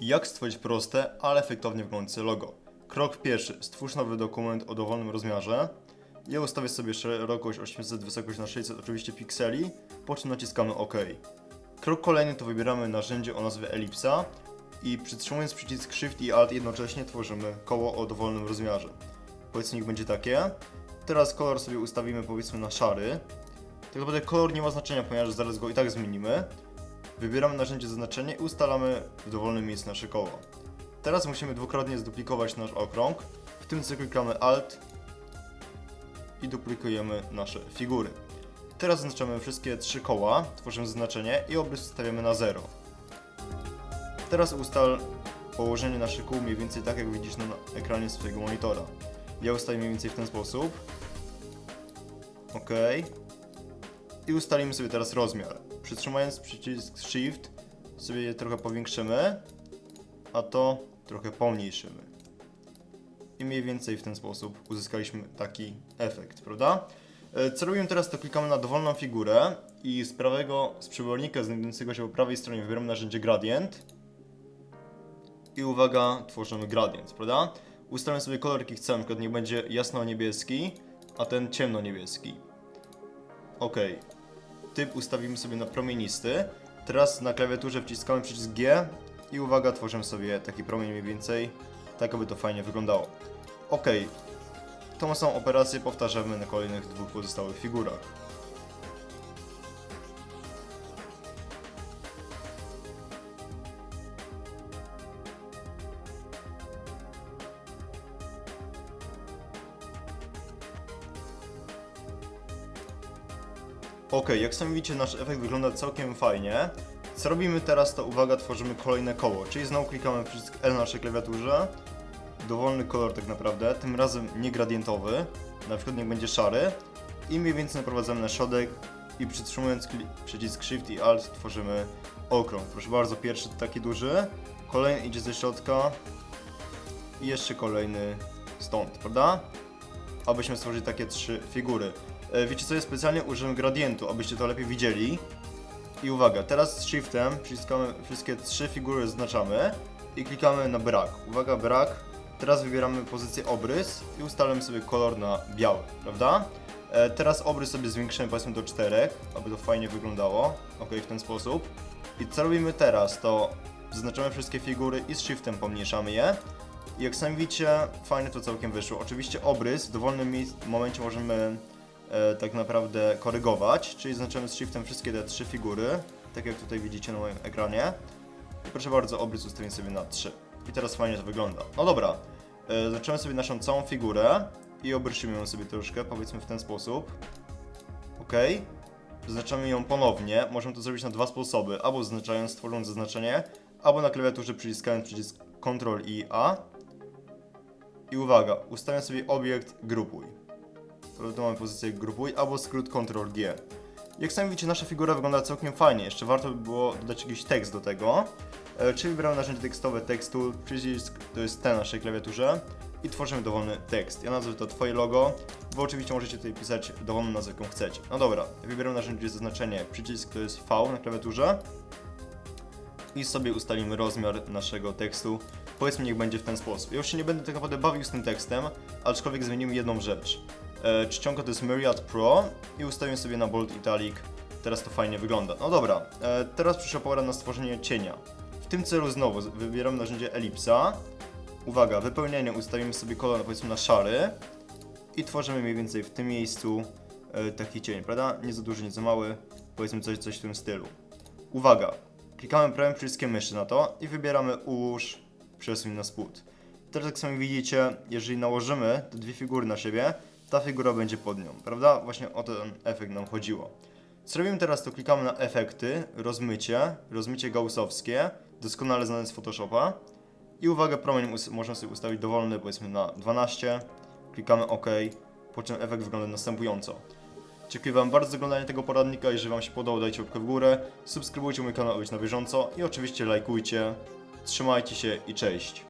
Jak stworzyć proste, ale efektownie wyglądające logo? Krok pierwszy. Stwórz nowy dokument o dowolnym rozmiarze. Ja ustawię sobie szerokość 800, wysokość na 600 oczywiście pikseli, po czym naciskamy OK. Krok kolejny to wybieramy narzędzie o nazwie Ellipsa i przytrzymując przycisk Shift i Alt jednocześnie tworzymy koło o dowolnym rozmiarze. Powiedzmy niech będzie takie. Teraz kolor sobie ustawimy powiedzmy na szary. Tak naprawdę kolor nie ma znaczenia, ponieważ zaraz go i tak zmienimy. Wybieramy narzędzie zaznaczenie i ustalamy w dowolnym miejscu nasze koło. Teraz musimy dwukrotnie zduplikować nasz okrąg. W tym cyklu klikamy Alt i duplikujemy nasze figury. Teraz zaznaczamy wszystkie trzy koła, tworzymy zaznaczenie i obrys stawiamy na 0. Teraz ustal położenie naszych kół mniej więcej tak jak widzisz na ekranie swojego monitora. Ja ustawię mniej więcej w ten sposób. OK. I ustalimy sobie teraz rozmiar. Przytrzymując przycisk Shift sobie je trochę powiększymy, a to trochę pomniejszymy. I mniej więcej w ten sposób uzyskaliśmy taki efekt, prawda? E, Co robimy teraz, to klikamy na dowolną figurę i z prawego, z przybornika znajdującego się po prawej stronie wybieramy narzędzie Gradient. I uwaga, tworzymy gradient, prawda? Ustalmy sobie kolor, jaki chcemy, przykład niech będzie jasno-niebieski, a ten ciemno-niebieski. Ok. Typ ustawimy sobie na promienisty. Teraz na klawiaturze wciskamy przycisk G i uwaga, tworzymy sobie taki promień mniej więcej, tak aby to fajnie wyglądało. Ok. Tą samą operację powtarzamy na kolejnych dwóch pozostałych figurach. Ok, jak sami widzicie, nasz efekt wygląda całkiem fajnie. Co robimy teraz, to uwaga, tworzymy kolejne koło, czyli znowu klikamy przycisk L na naszej klawiaturze. Dowolny kolor tak naprawdę, tym razem nie gradientowy, na przykład niech będzie szary. I mniej więcej naprowadzamy na środek i przytrzymując przycisk Shift i Alt tworzymy okrąg. Proszę bardzo, pierwszy taki duży, kolejny idzie ze środka i jeszcze kolejny stąd, prawda? abyśmy stworzyli takie trzy figury. E, Wiecie co, ja specjalnie użyłem gradientu, abyście to lepiej widzieli. I uwaga, teraz z shiftem przyciskamy wszystkie trzy figury, zaznaczamy i klikamy na brak. Uwaga, brak. Teraz wybieramy pozycję obrys i ustalamy sobie kolor na biały, prawda? E, Teraz obrys sobie zwiększymy powiedzmy do 4, aby to fajnie wyglądało. Ok, w ten sposób. I co robimy teraz, to zaznaczamy wszystkie figury i z shiftem pomniejszamy je. I jak sami widzicie, fajnie to całkiem wyszło. Oczywiście obrys w dowolnym momencie możemy tak naprawdę korygować, czyli zaznaczamy z shiftem wszystkie te trzy figury, tak jak tutaj widzicie na moim ekranie. I proszę bardzo, obrys ustawię sobie na 3. I teraz fajnie to wygląda. No dobra, e, zaznaczamy sobie naszą całą figurę i obryszymy ją sobie troszkę, powiedzmy w ten sposób. Ok. Zaznaczamy ją ponownie. Możemy to zrobić na dwa sposoby. Albo zaznaczając, tworząc zaznaczenie, albo na klawiaturze przyciskając przycisk Ctrl i A. I uwaga, ustawiam sobie obiekt grupuj. To mamy pozycję grupuj, albo skrót Ctrl G. Jak sami widzicie, nasza figura wygląda całkiem fajnie. Jeszcze warto by było dodać jakiś tekst do tego. E, czyli wybieramy narzędzie tekstowe tekstu, przycisk to jest ten na naszej klawiaturze i tworzymy dowolny tekst. Ja nazwę to Twoje logo, bo oczywiście możecie tutaj pisać dowolną nazwę, jaką chcecie. No dobra, wybieram narzędzie zaznaczenie, przycisk to jest V na klawiaturze i sobie ustalimy rozmiar naszego tekstu. Powiedzmy, niech będzie w ten sposób. Ja już się nie będę tak naprawdę bawił z tym tekstem, aczkolwiek zmienimy jedną rzecz. E, to jest Myriad Pro i ustawię sobie na Bold Italic. Teraz to fajnie wygląda. No dobra, e, teraz przyszła pora na stworzenie cienia. W tym celu znowu wybieram narzędzie Ellipsa. Uwaga, wypełnienie ustawimy sobie kolor powiedzmy na szary i tworzymy mniej więcej w tym miejscu e, taki cień, prawda? Nie za duży, nie za mały, powiedzmy coś, coś w tym stylu. Uwaga, klikamy prawym przyciskiem myszy na to i wybieramy ułóż, przesuń na spód. Teraz jak sami widzicie, jeżeli nałożymy te dwie figury na siebie, ta figura będzie pod nią, prawda? Właśnie o ten efekt nam chodziło. Co robimy teraz, to klikamy na efekty, rozmycie, rozmycie gaussowskie, doskonale znane z Photoshopa. I uwaga, promień można sobie ustawić dowolny, powiedzmy na 12. Klikamy OK, po czym efekt wygląda następująco. Dziękuję Wam bardzo za oglądanie tego poradnika. Jeżeli Wam się podobał, dajcie łapkę w górę, subskrybujcie mój kanał, aby być na bieżąco i oczywiście lajkujcie. Trzymajcie się i cześć.